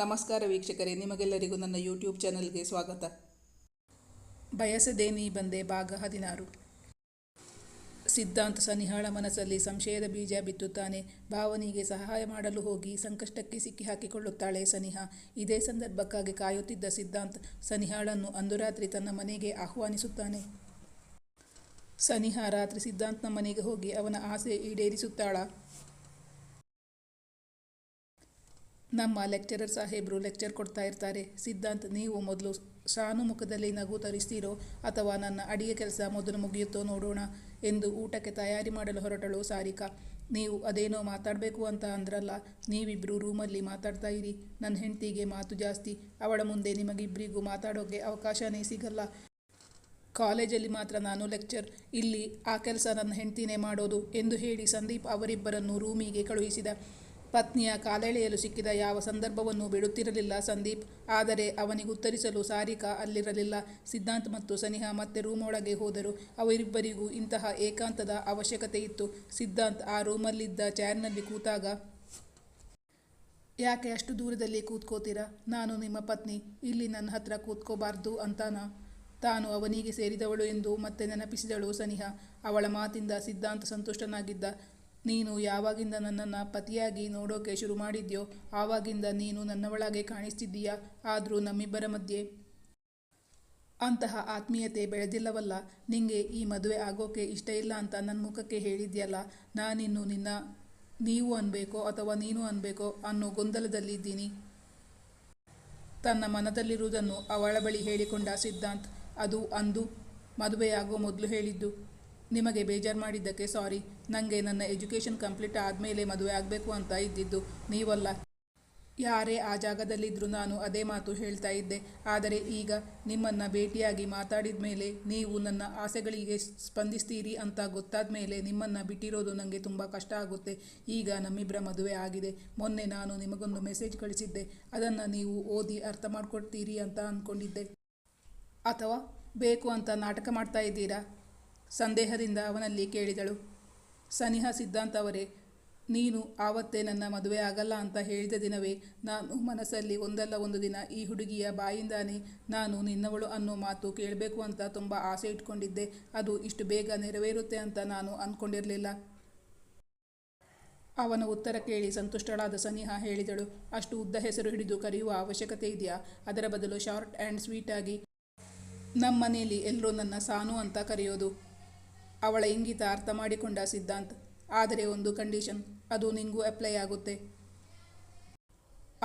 ನಮಸ್ಕಾರ ವೀಕ್ಷಕರೇ, ನಿಮಗೆಲ್ಲರಿಗೂ ನನ್ನ ಯೂಟ್ಯೂಬ್ ಚಾನಲ್ಗೆ ಸ್ವಾಗತ. ಬಯಸದೇನಿ ಬಂದೆ ಭಾಗ ಹದಿನಾರು. ಸಿದ್ಧಾಂತ ಸನಿಹಾಳ ಮನಸ್ಸಲ್ಲಿ ಸಂಶಯದ ಬೀಜ ಬಿತ್ತುತ್ತಾನೆ. ಭಾವನಿಗೆ ಸಹಾಯ ಮಾಡಲು ಹೋಗಿ ಸಂಕಷ್ಟಕ್ಕೆ ಸಿಕ್ಕಿ ಹಾಕಿಕೊಳ್ಳುತ್ತಾಳೆ ಸನಿಹಾ. ಇದೇ ಸಂದರ್ಭಕ್ಕಾಗಿ ಕಾಯುತ್ತಿದ್ದ ಸಿದ್ಧಾಂತ್ ಸನಿಹಾಳನ್ನು ಅಂದು ರಾತ್ರಿ ತನ್ನ ಮನೆಗೆ ಆಹ್ವಾನಿಸುತ್ತಾನೆ. ಸನಿಹಾ ರಾತ್ರಿ ಸಿದ್ಧಾಂತ್ನ ಮನೆಗೆ ಹೋಗಿ ಅವನ ಆಸೆ ಈಡೇರಿಸುತ್ತಾಳ. ನಮ್ಮ ಲೆಕ್ಚರರ್ ಸಾಹೇಬರು ಲೆಕ್ಚರ್ ಕೊಡ್ತಾ ಇರ್ತಾರೆ. ಸಿದ್ಧಾಂತ್, ನೀವು ಮೊದಲು ಶಾನುಮುಖದಲ್ಲಿ ನಗು ತರಿಸ್ತೀರೋ ಅಥವಾ ನನ್ನ ಅಡಿಗೆ ಕೆಲಸ ಮೊದಲು ಮುಗಿಯುತ್ತೋ ನೋಡೋಣ ಎಂದು ಊಟಕ್ಕೆ ತಯಾರಿ ಮಾಡಲು ಹೊರಟಳು ಸಾರಿಕಾ. ನೀವು ಅದೇನೋ ಮಾತಾಡಬೇಕು ಅಂತ ಅಂದ್ರಲ್ಲ ನೀವಿಬ್ಬರು ರೂಮಲ್ಲಿ ಮಾತಾಡ್ತಾ ಇರಿ. ನನ್ನ ಹೆಂಡತಿಗೆ ಮಾತು ಜಾಸ್ತಿ. ಅವಳ ಮುಂದೆ ನಿಮಗಿಬ್ಬರಿಗೂ ಮಾತಾಡೋಕ್ಕೆ ಅವಕಾಶನೇ ಸಿಗಲ್ಲ. ಕಾಲೇಜಲ್ಲಿ ಮಾತ್ರ ನಾನು ಲೆಕ್ಚರ್ ಇಲ್ಲಿ ಆ ಕೆಲಸ ನನ್ನ ಹೆಂಡ್ತಿನೇ ಮಾಡೋದು ಎಂದು ಹೇಳಿ ಸಂದೀಪ್ ಅವರಿಬ್ಬರನ್ನು ರೂಮಿಗೆ ಕಳುಹಿಸಿದ. ಪತ್ನಿಯ ಕಾಲೆಳೆಯಲು ಸಿಕ್ಕಿದ ಯಾವ ಸಂದರ್ಭವನ್ನು ಬಿಡುತ್ತಿರಲಿಲ್ಲ ಸಂದೀಪ್. ಆದರೆ ಅವನಿಗುತ್ತರಿಸಲು ಸಾರಿಕಾ ಅಲ್ಲಿರಲಿಲ್ಲ. ಸಿದ್ಧಾಂತ್ ಮತ್ತು ಸನಿಹ ಮತ್ತೆ ರೂಮ್ ಒಳಗೆ ಹೋದರು. ಅವರಿಬ್ಬರಿಗೂ ಇಂತಹ ಏಕಾಂತದ ಅವಶ್ಯಕತೆ ಇತ್ತು. ಸಿದ್ಧಾಂತ್ ಆ ರೂಮಲ್ಲಿದ್ದ ಚೇರ್ನಲ್ಲಿ ಕೂತಾಗ, ಯಾಕೆ ಅಷ್ಟು ದೂರದಲ್ಲಿ ಕೂತ್ಕೋತೀರಾ? ನಾನು ನಿಮ್ಮ ಪತ್ನಿ. ಇಲ್ಲಿ ನನ್ನ ಹತ್ರ ಕೂತ್ಕೋಬಾರ್ದು ಅಂತಾನ? ತಾನು ಅವನಿಗೆ ಸೇರಿದವಳು ಎಂದು ಮತ್ತೆ ನೆನಪಿಸಿದಳು ಸನಿಹಾ. ಅವಳ ಮಾತಿಂದ ಸಿದ್ಧಾಂತ ಸಂತುಷ್ಟನಾಗಿದ್ದ. ನೀನು ಯಾವಾಗಿಂದ ನನ್ನನ್ನು ಪತಿಯಾಗಿ ನೋಡೋಕೆ ಶುರು ಮಾಡಿದ್ಯೋ, ಆವಾಗಿಂದ ನೀನು ನನ್ನವಳಾಗೆ ಕಾಣಿಸ್ತಿದ್ದೀಯಾ? ಆದರೂ ನಮ್ಮಿಬ್ಬರ ಮಧ್ಯೆ ಅಂತಹ ಆತ್ಮೀಯತೆ ಬೆಳೆದಿಲ್ಲವಲ್ಲ. ನಿಂಗೆ ಈ ಮದುವೆ ಆಗೋಕೆ ಇಷ್ಟ ಇಲ್ಲ ಅಂತ ನನ್ನ ಮುಖಕ್ಕೆ ಹೇಳಿದ್ಯಲ್ಲ. ನಾನಿನ್ನು ನಿನ್ನ ನೀವು ಅನ್ಬೇಕೋ ಅಥವಾ ನೀನು ಅನ್ಬೇಕೋ ಅನ್ನೋ ಗೊಂದಲದಲ್ಲಿದ್ದೀನಿ ತನ್ನ ಮನದಲ್ಲಿರುವುದನ್ನು ಅವಳ ಬಳಿ ಹೇಳಿಕೊಂಡ ಸಿದ್ಧಾಂತ್, ಅದು ಅಂದು ಮದುವೆಯಾಗೋ ಮೊದಲು ಹೇಳಿದ್ದು. ನಿಮಗೆ ಬೇಜಾರು ಮಾಡಿದ್ದಕ್ಕೆ ಸಾರಿ. ನನಗೆ ನನ್ನ ಎಜುಕೇಷನ್ ಕಂಪ್ಲೀಟ್ ಆದಮೇಲೆ ಮದುವೆ ಆಗಬೇಕು ಅಂತ ಇದ್ದಿದ್ದು. ನೀವಲ್ಲ. ಯಾರೇ ಆ ಜಾಗದಲ್ಲಿದ್ದರೂ ನಾನು ಅದೇ ಮಾತು ಹೇಳ್ತಾ ಇದ್ದೆ. ಆದರೆ ಈಗ ನಿಮ್ಮನ್ನು ಭೇಟಿಯಾಗಿ ಮಾತಾಡಿದ ಮೇಲೆ ನೀವು ನನ್ನ ಆಸೆಗಳಿಗೆ ಸ್ಪಂದಿಸ್ತೀರಿ ಅಂತ ಗೊತ್ತಾದ ಮೇಲೆ ನಿಮ್ಮನ್ನು ಬಿಟ್ಟಿರೋದು ನನಗೆ ತುಂಬ ಕಷ್ಟ ಆಗುತ್ತೆ. ಈಗ ನಮ್ಮಿಬ್ಬರ ಮದುವೆ ಆಗಿದೆ. ಮೊನ್ನೆ ನಾನು ನಿಮಗೊಂದು ಮೆಸೇಜ್ ಕಳಿಸಿದ್ದೆ. ಅದನ್ನು ನೀವು ಓದಿ ಅರ್ಥ ಮಾಡ್ಕೊಡ್ತೀರಿ ಅಂತ ಅಂದ್ಕೊಂಡಿದ್ದೆ ಅಥವಾ ಬೇಕು ಅಂತ ನಾಟಕ ಮಾಡ್ತಾ ಇದ್ದೀರಾ? ಸಂದೇಹದಿಂದ ಅವನಲ್ಲಿ ಕೇಳಿದಳು. ಸನಿಹ ಸಿದ್ಧಾಂತ ಅವರೇ, ನೀನು ಆವತ್ತೇ ನನ್ನ ಮದುವೆ ಆಗಲ್ಲ ಅಂತ ಹೇಳಿದ ದಿನವೇ ನಾನು ಮನಸ್ಸಲ್ಲಿ ಒಂದಲ್ಲ ಒಂದು ದಿನ ಈ ಹುಡುಗಿಯ ಬಾಯಿಂದಾನೇ ನಾನು ನಿನ್ನವಳು ಅನ್ನೋ ಮಾತು ಕೇಳಬೇಕು ಅಂತ ತುಂಬ ಆಸೆ ಇಟ್ಕೊಂಡಿದ್ದೆ. ಅದು ಇಷ್ಟು ಬೇಗ ನೆರವೇರುತ್ತೆ ಅಂತ ನಾನು ಅಂದ್ಕೊಂಡಿರಲಿಲ್ಲ ಅವನ ಉತ್ತರ ಕೇಳಿ ಸಂತುಷ್ಟಳಾದ ಸನಿಹ ಹೇಳಿದಳು. ಅಷ್ಟು ಉದ್ದ ಹೆಸರು ಹಿಡಿದು ಕರೆಯುವ ಅವಶ್ಯಕತೆ ಇದೆಯಾ? ಅದರ ಬದಲು ಶಾರ್ಟ್ ಆ್ಯಂಡ್ ಸ್ವೀಟಾಗಿ ನಮ್ಮ ಮನೆಯಲ್ಲಿ ಎಲ್ಲರೂ ನನ್ನ ಸಾನು ಅಂತ ಕರೆಯೋದು. ಅವಳ ಇಂಗಿತ ಅರ್ಥ ಮಾಡಿಕೊಂಡ ಸಿದ್ಧಾಂತ್, ಆದರೆ ಒಂದು ಕಂಡೀಷನ್, ಅದು ನಿಂಗೂ ಅಪ್ಲೈ ಆಗುತ್ತೆ.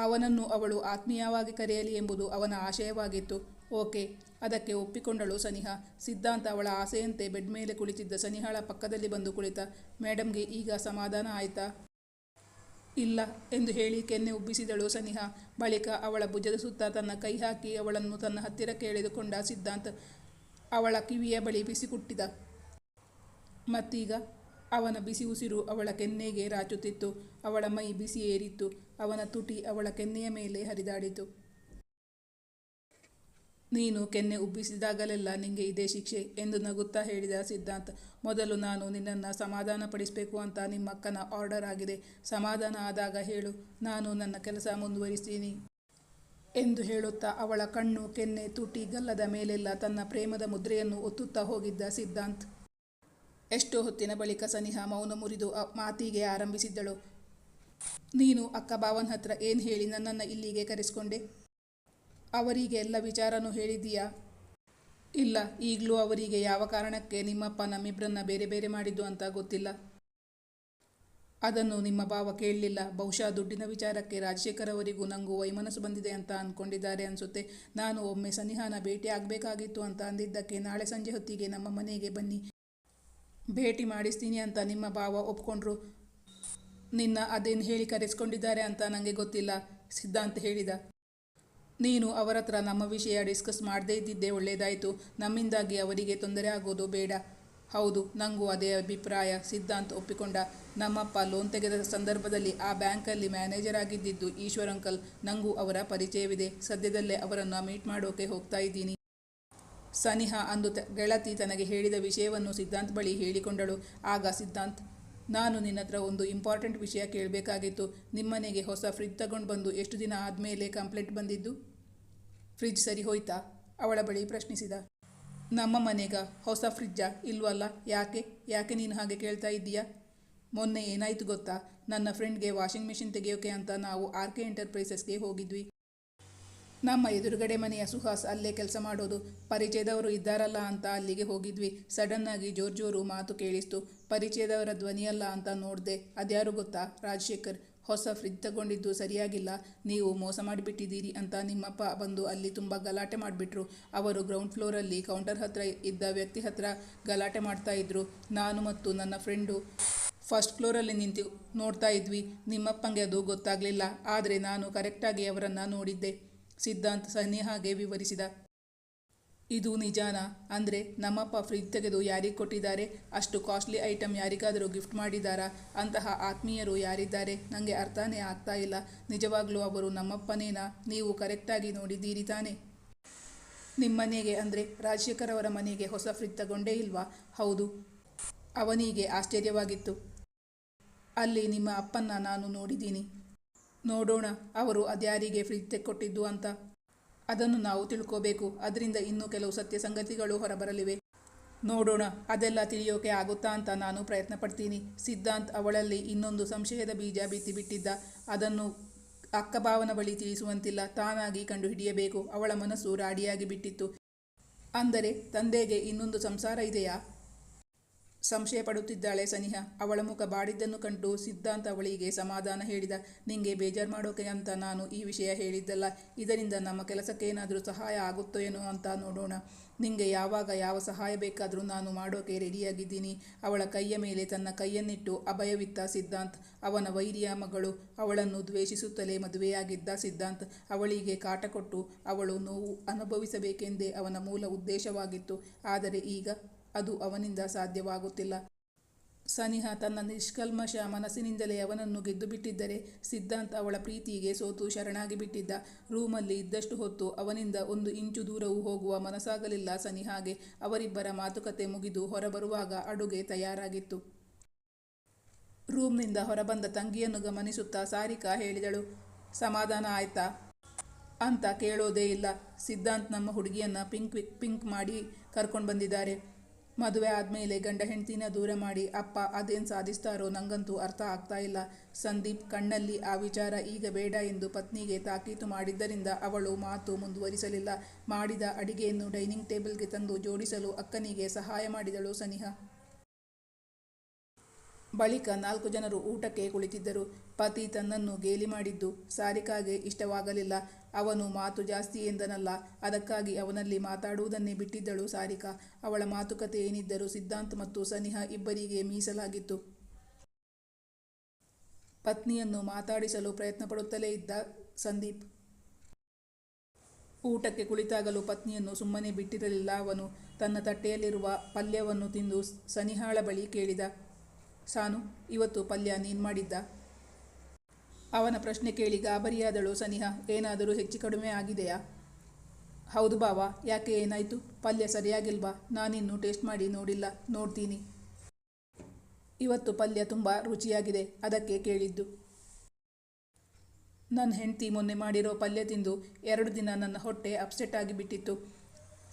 ಅವನನ್ನು ಅವಳು ಆತ್ಮೀಯವಾಗಿ ಕರೆಯಲಿ ಎಂಬುದು ಅವನ ಆಶಯವಾಗಿತ್ತು. ಓಕೆ, ಅದಕ್ಕೆ ಒಪ್ಪಿಕೊಂಡಳು ಸನಿಹಾ. ಸಿದ್ಧಾಂತ ಅವಳ ಆಸೆಯಂತೆ ಬೆಡ್ ಮೇಲೆ ಕುಳಿತಿದ್ದ ಸನಿಹಾಳ ಪಕ್ಕದಲ್ಲಿ ಬಂದು ಕುಳಿತ. ಮೇಡಮ್ಗೆ ಈಗ ಸಮಾಧಾನ ಆಯಿತಾ? ಇಲ್ಲ, ಎಂದು ಹೇಳಿ ಕೆನ್ನೆ ಉಬ್ಬಿಸಿದಳು ಸನಿಹಾ. ಬಳಿಕ ಅವಳ ಭುಜದ ಸುತ್ತ ತನ್ನ ಕೈ ಹಾಕಿ ಅವಳನ್ನು ತನ್ನ ಹತ್ತಿರಕ್ಕೆ ಎಳೆದುಕೊಂಡ ಸಿದ್ಧಾಂತ್ ಅವಳ ಕಿವಿಯ ಬಳಿ ಬಿಸಿ ಕುಟ್ಟಿದ. ಮತ್ತೀಗ ಅವನ ಬಿಸಿ ಉಸಿರು ಅವಳ ಕೆನ್ನೆಗೆ ರಾಚುತ್ತಿತ್ತು. ಅವಳ ಮೈ ಬಿಸಿ ಏರಿತ್ತು. ಅವನ ತುಟಿ ಅವಳ ಕೆನ್ನೆಯ ಮೇಲೆ ಹರಿದಾಡಿತು. ನೀನು ಕೆನ್ನೆ ಉಬ್ಬಿಸಿದಾಗಲೆಲ್ಲ ನಿಂಗೆ ಇದೇ ಶಿಕ್ಷೆ ಎಂದು ನಗುತ್ತಾ ಹೇಳಿದ ಸಿದ್ಧಾಂತ್. ಮೊದಲು ನಾನು ನಿನ್ನನ್ನು ಸಮಾಧಾನ ಪಡಿಸಬೇಕು ಅಂತ ನಿಮ್ಮಕ್ಕನ ಆರ್ಡರ್ ಆಗಿದೆ. ಸಮಾಧಾನ ಆದಾಗ ಹೇಳು, ನಾನು ನನ್ನ ಕೆಲಸ ಮುಂದುವರಿಸ್ತೀನಿ ಎಂದು ಹೇಳುತ್ತಾ ಅವಳ ಕಣ್ಣು, ಕೆನ್ನೆ, ತುಟಿ ಗಲ್ಲದ ಮೇಲೆಲ್ಲ ತನ್ನ ಪ್ರೇಮದ ಮುದ್ರೆಯನ್ನು ಒತ್ತುತ್ತಾ ಹೋಗಿದ್ದ ಸಿದ್ಧಾಂತ್. ಎಷ್ಟೋ ಹೊತ್ತಿನ ಬಳಿಕ ಸನಿಹ ಮೌನ ಮುರಿದು ಮಾತಿಗೆ ಆರಂಭಿಸಿದ್ದಳು. ನೀನು ಅಕ್ಕ ಬಾವನ ಹತ್ರ ಏನು ಹೇಳಿ ನನ್ನನ್ನು ಇಲ್ಲಿಗೆ ಕರೆಸ್ಕೊಂಡೆ? ಅವರಿಗೆ ಎಲ್ಲ ವಿಚಾರನೂ ಹೇಳಿದೀಯಾ ಇಲ್ಲ, ಈಗಲೂ ಅವರಿಗೆ ಯಾವ ಕಾರಣಕ್ಕೆ ನಿಮ್ಮಪ್ಪ ನಮ್ಮಿಬ್ಬರನ್ನ ಬೇರೆ ಬೇರೆ ಮಾಡಿದ್ದು ಅಂತ ಗೊತ್ತಿಲ್ಲ. ಅದನ್ನು ನಿಮ್ಮ ಭಾವ ಕೇಳಲಿಲ್ಲ. ಬಹುಶಃ ದುಡ್ಡಿನ ವಿಚಾರಕ್ಕೆ ರಾಜಶೇಖರ್ ಅವರಿಗೂ ನನಗೂ ವೈಮನಸ್ಸು ಬಂದಿದೆ ಅಂತ ಅಂದ್ಕೊಂಡಿದ್ದಾರೆ ಅನಿಸುತ್ತೆ. ನಾನು ಒಮ್ಮೆ ಸನಿಹಾನ ಭೇಟಿ ಆಗಬೇಕಾಗಿತ್ತು ಅಂತ ಅಂದಿದ್ದಕ್ಕೆ ನಾಳೆ ಸಂಜೆ ಹೊತ್ತಿಗೆ ನಮ್ಮ ಮನೆಗೆ ಬನ್ನಿ. ಭೇಟಿ ಮಾಡಿಸ್ತೀನಿ ಅಂತ ನಿಮ್ಮ ಭಾವ ಒಪ್ಕೊಂಡ್ರು. ನಿನ್ನ ಅದೇನು ಹೇಳಿ ಕರೆಸ್ಕೊಂಡಿದ್ದಾರೆ ಅಂತ ನನಗೆ ಗೊತ್ತಿಲ್ಲ, ಸಿದ್ಧಾಂತ್ ಹೇಳಿದ. ನೀನು ಅವರ ಹತ್ರ ನಮ್ಮ ವಿಷಯ ಡಿಸ್ಕಸ್ ಮಾಡದೇ ಇದ್ದಿದ್ದೆ ಒಳ್ಳೆಯದಾಯಿತು ನಮ್ಮಿಂದಾಗಿ ಅವರಿಗೆ ತೊಂದರೆ ಆಗೋದು ಬೇಡ. ಹೌದು ನನಗೂ ಅದೇ ಅಭಿಪ್ರಾಯ, ಸಿದ್ಧಾಂತ್ ಒಪ್ಪಿಕೊಂಡ. ನಮ್ಮಪ್ಪ ಲೋನ್ ತೆಗೆದ ಸಂದರ್ಭದಲ್ಲಿ ಆ ಬ್ಯಾಂಕಲ್ಲಿ ಮ್ಯಾನೇಜರ್ ಆಗಿದ್ದಿದ್ದು ಈಶ್ವರ್ ಅಂಕಲ್. ನನಗೂ ಅವರ ಪರಿಚಯವಿದೆ. ಸದ್ಯದಲ್ಲೇ ಅವರನ್ನು ಮೀಟ್ ಮಾಡೋಕೆ ಹೋಗ್ತಾ ಇದ್ದೀನಿ. ಸನಿಹಾ ಅಂದು ಗೆಳತಿ ತನಗೆ ಹೇಳಿದ ವಿಷಯವನ್ನು ಸಿದ್ಧಾಂತ್ ಬಳಿ ಹೇಳಿಕೊಂಡಳು. ಆಗ ಸಿದ್ಧಾಂತ್, ನಾನು ನಿನ್ನ ಹತ್ರ ಒಂದು ಇಂಪಾರ್ಟೆಂಟ್ ವಿಷಯ ಕೇಳಬೇಕಾಗಿತ್ತು. ನಿಮ್ಮನೆಗೆ ಹೊಸ ಫ್ರಿಜ್ ತಗೊಂಡು ಬಂದು ಎಷ್ಟು ದಿನ ಆದಮೇಲೆ ಕಂಪ್ಲೇಂಟ್ ಬಂದಿದ್ದು? ಫ್ರಿಜ್ ಸರಿ ಹೋಯ್ತಾ? ಅವಳ ಬಳಿ ಪ್ರಶ್ನಿಸಿದ. ನಮ್ಮ ಮನೆಗ ಹೊಸ ಫ್ರಿಜ್ಜಾ ಇಲ್ವಲ್ಲ? ಯಾಕೆ? ಯಾಕೆ ನೀನು ಹಾಗೆ ಕೇಳ್ತಾ ಇದ್ದೀಯಾ? ಮೊನ್ನೆ ಏನಾಯ್ತು ಗೊತ್ತಾ? ನನ್ನ ಫ್ರೆಂಡ್ಗೆ ವಾಷಿಂಗ್ ಮೆಷಿನ್ ತೆಗೆಯೋಕೆ ಅಂತ ನಾವು ಆರ್ ಕೆ ಎಂಟರ್ಪ್ರೈಸಸ್ಗೆ ಹೋಗಿದ್ವಿ. ನಮ್ಮ ಎದುರುಗಡೆ ಮನೆಯ ಸುಹಾಸ್ ಅಲ್ಲೇ ಕೆಲಸ ಮಾಡೋದು. ಪರಿಚಯದವರು ಇದ್ದಾರಲ್ಲ ಅಂತ ಅಲ್ಲಿಗೆ ಹೋಗಿದ್ವಿ. ಸಡನ್ನಾಗಿ ಜೋರು ಜೋರು ಮಾತು ಕೇಳಿಸ್ತು. ಪರಿಚಯದವರ ಧ್ವನಿಯಲ್ಲ ಅಂತ ನೋಡಿದೆ. ಅದ್ಯಾರು ಗೊತ್ತಾ? ರಾಜಶೇಖರ್, ಹೊಸ ಫ್ರಿಜ್ ತಗೊಂಡಿದ್ದು ಸರಿಯಾಗಿಲ್ಲ. ನೀವು ಮೋಸ ಮಾಡಿಬಿಟ್ಟಿದ್ದೀರಿ ಅಂತ ನಿಮ್ಮಪ್ಪ ಬಂದು ಅಲ್ಲಿ ತುಂಬ ಗಲಾಟೆ ಮಾಡಿಬಿಟ್ರು. ಅವರು ಗ್ರೌಂಡ್ ಫ್ಲೋರಲ್ಲಿ ಕೌಂಟರ್ ಹತ್ರ ಇದ್ದ ವ್ಯಕ್ತಿ ಹತ್ರ ಗಲಾಟೆ ಮಾಡ್ತಾ ಇದ್ರು. ನಾನು ಮತ್ತು ನನ್ನ ಫ್ರೆಂಡು ಫಸ್ಟ್ ಫ್ಲೋರಲ್ಲಿ ನಿಂತು ನೋಡ್ತಾ ಇದ್ವಿ. ನಿಮ್ಮಪ್ಪಂಗೆ ಅದು ಗೊತ್ತಾಗಲಿಲ್ಲ. ಆದರೆ ನಾನು ಕರೆಕ್ಟಾಗಿ ಅವರನ್ನು ನೋಡಿದ್ದೆ. ಸಿದ್ಧಾಂತ್ ಸನಿಹಾಗೆ ವಿವರಿಸಿದ. ಇದು ನಿಜಾನ? ಅಂದರೆ ನಮ್ಮಪ್ಪ ಫ್ರಿಜ್ ತೆಗೆದು ಯಾರಿಗೆ ಕೊಟ್ಟಿದ್ದಾರೆ? ಅಷ್ಟು ಕಾಸ್ಟ್ಲಿ ಐಟಮ್ ಯಾರಿಗಾದರೂ ಗಿಫ್ಟ್ ಮಾಡಿದ್ದಾರಾ? ಅಂತಹ ಆತ್ಮೀಯರು ಯಾರಿದ್ದಾರೆ? ನನಗೆ ಅರ್ಥನೇ ಆಗ್ತಾ ಇಲ್ಲ. ನಿಜವಾಗ್ಲೂ ಅವರು ನಮ್ಮಪ್ಪನೇನಾ? ನೀವು ಕರೆಕ್ಟಾಗಿ ನೋಡಿದ್ದೀರಿ ತಾನೆ? ನಿಮ್ಮನೆಗೆ ಅಂದರೆ ರಾಜಶೇಖರ್ ಅವರ ಮನೆಗೆ ಹೊಸ ಫ್ರಿಜ್ ತಗೊಂಡೇ ಇಲ್ವಾ? ಹೌದು. ಅವನಿಗೆ ಆಶ್ಚರ್ಯವಾಗಿತ್ತು. ಅಲ್ಲಿ ನಿಮ್ಮ ಅಪ್ಪನ್ನ ನಾನು ನೋಡಿದ್ದೀನಿ. ನೋಡೋಣ, ಅವರು ಅದ್ಯಾರಿಗೆ ಫ್ರಿಜ್ ತೆಕ್ಕೊಟ್ಟಿದ್ದು ಅಂತ. ಅದನ್ನು ನಾವು ತಿಳ್ಕೋಬೇಕು. ಅದರಿಂದ ಇನ್ನೂ ಕೆಲವು ಸತ್ಯ ಸಂಗತಿಗಳು ಹೊರಬರಲಿವೆ. ನೋಡೋಣ, ಅದೆಲ್ಲ ತಿಳಿಯೋಕೆ ಆಗುತ್ತಾ ಅಂತ ನಾನು ಪ್ರಯತ್ನ ಪಡ್ತೀನಿ ಸಿದ್ಧಾಂತ್ ಅವಳಲ್ಲಿ ಇನ್ನೊಂದು ಸಂಶಯದ ಬೀಜ ಬಿತ್ತಿ ಬಿಟ್ಟಿದ್ದ ಅದನ್ನು ಅಕ್ಕಭಾವನ ಬಳಿ ತಿಳಿಸುವಂತಿಲ್ಲ. ತಾನಾಗಿ ಕಂಡುಹಿಡಿಯಬೇಕು. ಅವಳ ಮನಸ್ಸು ರಾಡಿಯಾಗಿ ಬಿಟ್ಟಿತ್ತು. ಅಂದರೆ, ತಂದೆಗೆ ಇನ್ನೊಂದು ಸಂಸಾರ ಇದೆಯಾ? ಸಂಶಯ ಪಡುತ್ತಿದ್ದಾಳೆ ಸನಿಹ. ಅವಳ ಮುಖ ಬಾಡಿದ್ದನ್ನು ಕಂಡು ಸಿದ್ಧಾಂತ ಅವಳಿಗೆ ಸಮಾಧಾನ ಹೇಳಿದ, ನಿಂಗೆ ಬೇಜಾರು ಮಾಡೋಕೆ ಅಂತ ನಾನು ಈ ವಿಷಯ ಹೇಳಿದ್ದಲ್ಲ. ಇದರಿಂದ ನಮ್ಮ ಕೆಲಸಕ್ಕೆ ಏನಾದರೂ ಸಹಾಯ ಆಗುತ್ತೋ ಏನೋ ಅಂತ ನೋಡೋಣ. ನಿಂಗೆ ಯಾವಾಗ ಯಾವ ಸಹಾಯ ಬೇಕಾದರೂ ನಾನು ಮಾಡೋಕೆ ರೆಡಿಯಾಗಿದ್ದೀನಿ. ಅವಳ ಕೈಯ ಮೇಲೆ ತನ್ನ ಕೈಯನ್ನಿಟ್ಟು ಅಭಯವಿತ್ತ ಸಿದ್ಧಾಂತ್. ಅವನ ವೈರಿಯ ಮಗಳು ಅವಳನ್ನು ದ್ವೇಷಿಸುತ್ತಲೇ ಮದುವೆಯಾಗಿದ್ದ ಸಿದ್ಧಾಂತ್ ಅವಳಿಗೆ ಕಾಟ ಕೊಟ್ಟು ಅವಳು ನೋವು ಅನುಭವಿಸಬೇಕೆಂದೇ ಅವನ ಮೂಲ ಉದ್ದೇಶವಾಗಿತ್ತು. ಆದರೆ ಈಗ ಅದು ಅವನಿಂದ ಸಾಧ್ಯವಾಗುತ್ತಿಲ್ಲ. ಸನಿಹ ತನ್ನ ನಿಷ್ಕಲ್ಮಶ ಮನಸ್ಸಿನಿಂದಲೇ ಅವನನ್ನು ಗೆದ್ದು ಬಿಟ್ಟಿದ್ದರೆ ಸಿದ್ಧಾಂತ್ ಅವಳ ಪ್ರೀತಿಗೆ ಸೋತು ಶರಣಾಗಿ ಬಿಟ್ಟಿದ್ದ. ರೂಮಲ್ಲಿ ಇದ್ದಷ್ಟು ಹೊತ್ತು ಅವನಿಂದ ಒಂದು ಇಂಚು ದೂರವೂ ಹೋಗುವ ಮನಸ್ಸಾಗಲಿಲ್ಲ ಸನಿಹಾಗೆ. ಅವರಿಬ್ಬರ ಮಾತುಕತೆ ಮುಗಿದು ಹೊರಬರುವಾಗ ಅಡುಗೆ ತಯಾರಾಗಿತ್ತು. ರೂಮ್ನಿಂದ ಹೊರಬಂದ ತಂಗಿಯನ್ನು ಗಮನಿಸುತ್ತಾ ಸಾರಿಕಾ ಹೇಳಿದಳು, ಸಮಾಧಾನ ಆಯ್ತಾ ಅಂತ ಕೇಳೋದೇ ಇಲ್ಲ. ಸಿದ್ಧಾಂತ್ ನಮ್ಮ ಹುಡುಗಿಯನ್ನ ಪಿಂಕ್ ಪಿಂಕ್ ಮಾಡಿ ಕರ್ಕೊಂಡು ಬಂದಿದ್ದಾರೆ ಮದುವೆ ಆದಮೇಲೆ ಗಂಡ ಹೆಂಡ್ತಿನ ದೂರ ಮಾಡಿ, ಅಪ್ಪ, ಅದೇನು ಸಾಧಿಸ್ತಾರೋ ನಂಗಂತೂ ಅರ್ಥ ಆಗ್ತಾ ಇಲ್ಲ. ಸಂದೀಪ್ ಕಣ್ಣಲ್ಲಿ ಆ ವಿಚಾರ ಈಗ ಬೇಡ ಎಂದು ಪತ್ನಿಗೆ ತಾಕೀತು ಮಾಡಿದ್ದರಿಂದ ಅವಳು ಮಾತು ಮುಂದುವರಿಸಲಿಲ್ಲ. ಮಾಡಿದ ಅಡಿಗೆಯನ್ನು ಡೈನಿಂಗ್ ಟೇಬಲ್ಗೆ ತಂದು ಜೋಡಿಸಲು ಅಕ್ಕನಿಗೆ ಸಹಾಯ ಮಾಡಿದಳು ಸನಿಹ. ಬಳಿಕ ನಾಲ್ಕು ಜನರು ಊಟಕ್ಕೆ ಕುಳಿತಿದ್ದರು. ಪತಿ ತನ್ನನ್ನು ಗೇಲಿ ಮಾಡಿದ್ದು ಸಾರಿಕಾಗೆ ಇಷ್ಟವಾಗಲಿಲ್ಲ. ಅವನು ಮಾತು ಜಾಸ್ತಿ ಎಂದನಲ್ಲ, ಅದಕ್ಕಾಗಿ ಅವನಲ್ಲಿ ಮಾತಾಡುವುದನ್ನೇ ಬಿಟ್ಟಿದ್ದಳು ಸಾರಿಕಾ. ಅವಳ ಮಾತುಕತೆ ಏನಿದ್ದರೂ ಸಿದ್ಧಾಂತ್ ಮತ್ತು ಸನಿಹ ಇಬ್ಬರಿಗೆ ಮೀಸಲಾಗಿತ್ತು. ಪತ್ನಿಯನ್ನು ಮಾತಾಡಿಸಲು ಪ್ರಯತ್ನ ಪಡುತ್ತಲೇ ಇದ್ದ ಸಂದೀಪ್. ಊಟಕ್ಕೆ ಕುಳಿತಾಗಲು ಪತ್ನಿಯನ್ನು ಸುಮ್ಮನೆ ಬಿಟ್ಟಿರಲಿಲ್ಲ ಅವನು. ತನ್ನ ತಟ್ಟೆಯಲ್ಲಿರುವ ಪಲ್ಯವನ್ನು ತಿಂದು ಸನಿಹಾಳ ಬಳಿ ಕೇಳಿದ ಸಾನು, ಇವತ್ತು ಪಲ್ಯ ನೀನು ಮಾಡಿದ್ದ? ಅವನ ಪ್ರಶ್ನೆ ಕೇಳಿ ಗಾಬರಿಯಾದಳು ಸನಿಹ, ಏನಾದರೂ ಹೆಚ್ಚು ಕಡಿಮೆ ಆಗಿದೆಯಾ? ಹೌದು ಬಾವ, ಯಾಕೆ ಏನಾಯಿತು? ಪಲ್ಯ ಸರಿಯಾಗಿಲ್ವಾ? ನಾನಿನ್ನು ಟೇಸ್ಟ್ ಮಾಡಿ ನೋಡಿಲ್ಲ, ನೋಡ್ತೀನಿ. ಇವತ್ತು ಪಲ್ಯ ತುಂಬ ರುಚಿಯಾಗಿದೆ, ಅದಕ್ಕೆ ಕೇಳಿದ್ದು. ನನ್ನ ಹೆಂಡತಿ ಮೊನ್ನೆ ಮಾಡಿರೋ ಪಲ್ಯ ತಿಂದು ಎರಡು ದಿನ ನನ್ನ ಹೊಟ್ಟೆ ಅಪ್ಸೆಟ್ ಆಗಿಬಿಟ್ಟಿತ್ತು.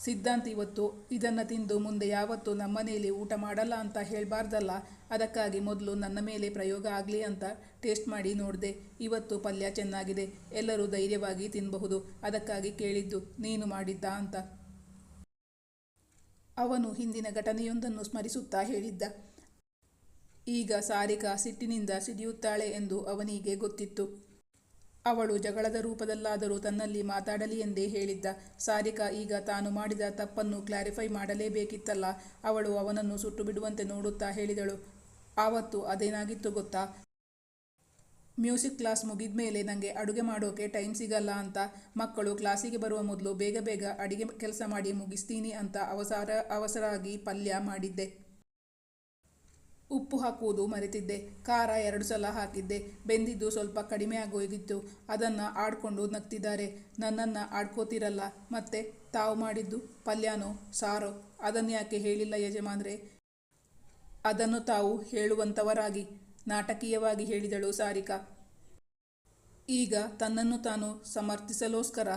ಸಿದ್ಧಾಂತ್ ಇವತ್ತು ಇದನ್ನು ತಿಂದು ಮುಂದೆ ಯಾವತ್ತೂ ಮನೆಯಲ್ಲಿ ಊಟ ಮಾಡಲ್ಲ ಅಂತ ಹೇಳಬಾರ್ದಲ್ಲ. ಅದಕ್ಕಾಗಿ ಮೊದಲು ನನ್ನ ಮೇಲೆ ಪ್ರಯೋಗ ಆಗಲಿ ಅಂತ ಟೇಸ್ಟ್ ಮಾಡಿ ನೋಡಿದೆ. ಇವತ್ತು ಪಲ್ಯ ಚೆನ್ನಾಗಿದೆ. ಎಲ್ಲರೂ ಧೈರ್ಯವಾಗಿ ತಿನ್ನಬಹುದು ಅದಕ್ಕಾಗಿ ಕೇಳಿದ್ದು, ನೀನು ಮಾಡಿದ್ದ ಅಂತ. ಅವನು ಹಿಂದಿನ ಘಟನೆಯೊಂದನ್ನು ಸ್ಮರಿಸುತ್ತಾ ಹೇಳಿದ್ದ. ಈಗ ಸಾರಿಕಾ ಸಿಟ್ಟಿನಿಂದ ಸಿಡಿಯುತ್ತಾಳೆ ಎಂದು ಅವನಿಗೆ ಗೊತ್ತಿತ್ತು. ಅವಳು ಜಗಳದ ರೂಪದಲ್ಲಾದರೂ ತನ್ನಲ್ಲಿ ಮಾತಾಡಲಿ ಎಂದೇ ಹೇಳಿದ್ದ. ಸಾರಿಕಾ ಈಗ ತಾನು ಮಾಡಿದ ತಪ್ಪನ್ನು ಕ್ಲಾರಿಫೈ ಮಾಡಲೇಬೇಕಿತ್ತಲ್ಲ, ಅವಳು ಅವನನ್ನು ಸುಟ್ಟು ಬಿಡುವಂತೆ ನೋಡುತ್ತಾ ಹೇಳಿದಳು. ಆವತ್ತು ಅದೇನಾಗಿತ್ತು ಗೊತ್ತಾ? ಮ್ಯೂಸಿಕ್ ಕ್ಲಾಸ್ ಮುಗಿದ ಮೇಲೆ ನನಗೆ ಅಡುಗೆ ಮಾಡೋಕೆ ಟೈಮ್ ಸಿಗಲ್ಲ ಅಂತ, ಮಕ್ಕಳು ಕ್ಲಾಸಿಗೆ ಬರುವ ಮೊದಲು ಬೇಗ ಬೇಗ ಅಡುಗೆ ಕೆಲಸ ಮಾಡಿ ಮುಗಿಸ್ತೀನಿ ಅಂತ ಅವಸರ, ಅವಸರಾಗಿ ಪಲ್ಯ ಮಾಡಿದ್ದೆ. ಉಪ್ಪು ಹಾಕುವುದು ಮರೆತಿದ್ದೆ. ಖಾರ ಎರಡು ಸಲ ಹಾಕಿದ್ದೆ. ಬೆಂದಿದ್ದು ಸ್ವಲ್ಪ ಕಡಿಮೆ ಆಗೋಗಿತ್ತು. ಅದನ್ನು ಆಡ್ಕೊಂಡು ನಗ್ತಿದ್ದಾರೆ. ನನ್ನನ್ನು ಆಡ್ಕೋತಿರಲ್ಲ. ಮತ್ತೆ ತಾವು ಮಾಡಿದ್ದು ಪಲ್ಯನೋ ಸಾರೋ? ಅದನ್ನು ಯಾಕೆ ಹೇಳಿಲ್ಲ ಯಜಮಾನ್ರೆ? ಅದನ್ನು ತಾವು ಹೇಳುವಂಥವರಾಗಿ ನಾಟಕೀಯವಾಗಿ ಹೇಳಿದಳು ಸಾರಿಕಾ. ಈಗ ತನ್ನನ್ನು ತಾನು ಸಮರ್ಥಿಸಲೋಸ್ಕರ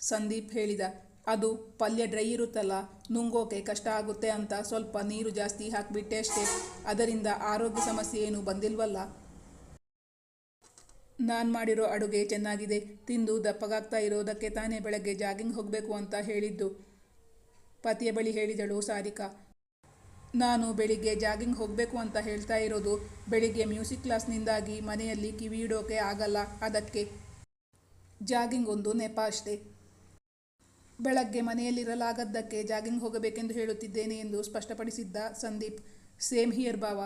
ಸಂದೀಪ್ ಹೇಳಿದ ಅದು ಪಲ್ಯ ಡ್ರೈ ಇರುತ್ತಲ್ಲ, ನುಂಗೋಕೆ ಕಷ್ಟ ಆಗುತ್ತೆ ಅಂತ ಸ್ವಲ್ಪ ನೀರು ಜಾಸ್ತಿ ಹಾಕಿಬಿಟ್ಟೆ ಅಷ್ಟೇ. ಅದರಿಂದ ಆರೋಗ್ಯ ಸಮಸ್ಯೆ ಏನು ಬಂದಿಲ್ವಲ್ಲ? ನಾನು ಮಾಡಿರೋ ಅಡುಗೆ ಚೆನ್ನಾಗಿದೆ, ತಿಂದು ದಪ್ಪಗಾಗ್ತಾ ಇರೋದಕ್ಕೆ ತಾನೇ ಬೆಳಗ್ಗೆ ಜಾಗಿಂಗ್ ಹೋಗಬೇಕು ಅಂತ ಹೇಳಿದ್ದು. ಪತಿಯ ಬಳಿ ಹೇಳಿದಳು ಸಾರಿಕಾ. ನಾನು ಬೆಳಿಗ್ಗೆ ಜಾಗಿಂಗ್ ಹೋಗಬೇಕು ಅಂತ ಹೇಳ್ತಾ ಇರೋದು, ಬೆಳಿಗ್ಗೆ ಮ್ಯೂಸಿಕ್ ಕ್ಲಾಸ್ನಿಂದಾಗಿ ಮನೆಯಲ್ಲಿ ಕಿವಿ ಇಡೋಕೆ ಆಗಲ್ಲ, ಅದಕ್ಕೆ. ಜಾಗಿಂಗ್ ಒಂದು ನೆಪ ಅಷ್ಟೇ. ಬೆಳಗ್ಗೆ ಮನೆಯಲ್ಲಿರಲಾಗದ್ದಕ್ಕೆ ಜಾಗಿಂಗ್ ಹೋಗಬೇಕೆಂದು ಹೇಳುತ್ತಿದ್ದೇನೆ ಎಂದು ಸ್ಪಷ್ಟಪಡಿಸಿದ್ದ ಸಂದೀಪ್, ಸೇಮ್ ಹಿಯರ್ ಬಾವ.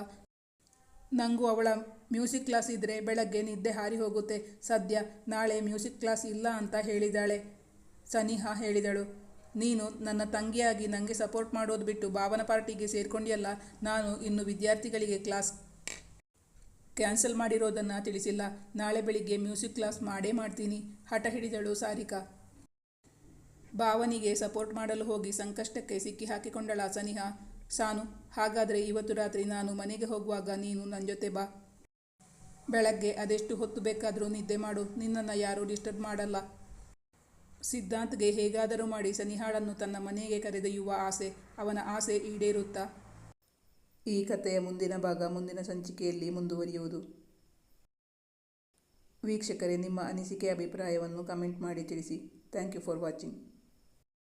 ನಂಗೂ ಅವಳ ಮ್ಯೂಸಿಕ್ ಕ್ಲಾಸ್ ಇದ್ದರೆ ಬೆಳಗ್ಗೆ ನಿದ್ದೆ ಹಾರಿ ಹೋಗುತ್ತೆ. ಸದ್ಯ ನಾಳೆ ಮ್ಯೂಸಿಕ್ ಕ್ಲಾಸ್ ಇಲ್ಲ ಅಂತ ಹೇಳಿದಾಳೆ. ಸನಿಹಾ ಹೇಳಿದಳು. ನೀನು ನನ್ನ ತಂಗಿಯಾಗಿ ನನಗೆ ಸಪೋರ್ಟ್ ಮಾಡೋದು ಬಿಟ್ಟು ಭಾವನ ಪಾರ್ಟಿಗೆ ಸೇರಿಕೊಂಡಿಯಲ್ಲ, ನಾನು ಇನ್ನು ವಿದ್ಯಾರ್ಥಿಗಳಿಗೆ ಕ್ಲಾಸ್ ಕ್ಯಾನ್ಸಲ್ ಮಾಡಿರೋದನ್ನು ತಿಳಿಸಿಲ್ಲ. ನಾಳೆ ಬೆಳಿಗ್ಗೆ ಮ್ಯೂಸಿಕ್ ಕ್ಲಾಸ್ ಮಾಡೇ ಮಾಡ್ತೀನಿ. ಹಠ ಹಿಡಿದಳು ಸಾರಿಕಾ. ಭಾವನಿಗೆ ಸಪೋರ್ಟ್ ಮಾಡಲು ಹೋಗಿ ಸಂಕಷ್ಟಕ್ಕೆ ಸಿಕ್ಕಿ ಹಾಕಿಕೊಂಡಳ ಸನಿಹಾ. ಸಾನು, ಹಾಗಾದರೆ ಇವತ್ತು ರಾತ್ರಿ ನಾನು ಮನೆಗೆ ಹೋಗುವಾಗ ನೀನು ನನ್ನ ಜೊತೆ ಬಾ. ಬೆಳಗ್ಗೆ ಅದೆಷ್ಟು ಹೊತ್ತು ಬೇಕಾದರೂ ನಿದ್ದೆ ಮಾಡು, ನಿನ್ನನ್ನು ಯಾರೂ ಡಿಸ್ಟರ್ಬ್ ಮಾಡಲ್ಲ. ಸಿದ್ಧಾಂತ್ಗೆ ಹೇಗಾದರೂ ಮಾಡಿ ಸನಿಹಾಳನ್ನು ತನ್ನ ಮನೆಗೆ ಕರೆದೊಯ್ಯುವ ಆಸೆ, ಅವನ ಆಸೆ ಈಡೇರುತ್ತಾ? ಈ ಕಥೆಯ ಮುಂದಿನ ಭಾಗ ಮುಂದಿನ ಸಂಚಿಕೆಯಲ್ಲಿ ಮುಂದುವರಿಯುವುದು. ವೀಕ್ಷಕರೇ, ನಿಮ್ಮ ಅನಿಸಿಕೆ, ಅಭಿಪ್ರಾಯವನ್ನು ಕಮೆಂಟ್ ಮಾಡಿ ತಿಳಿಸಿ. Thank you for watching.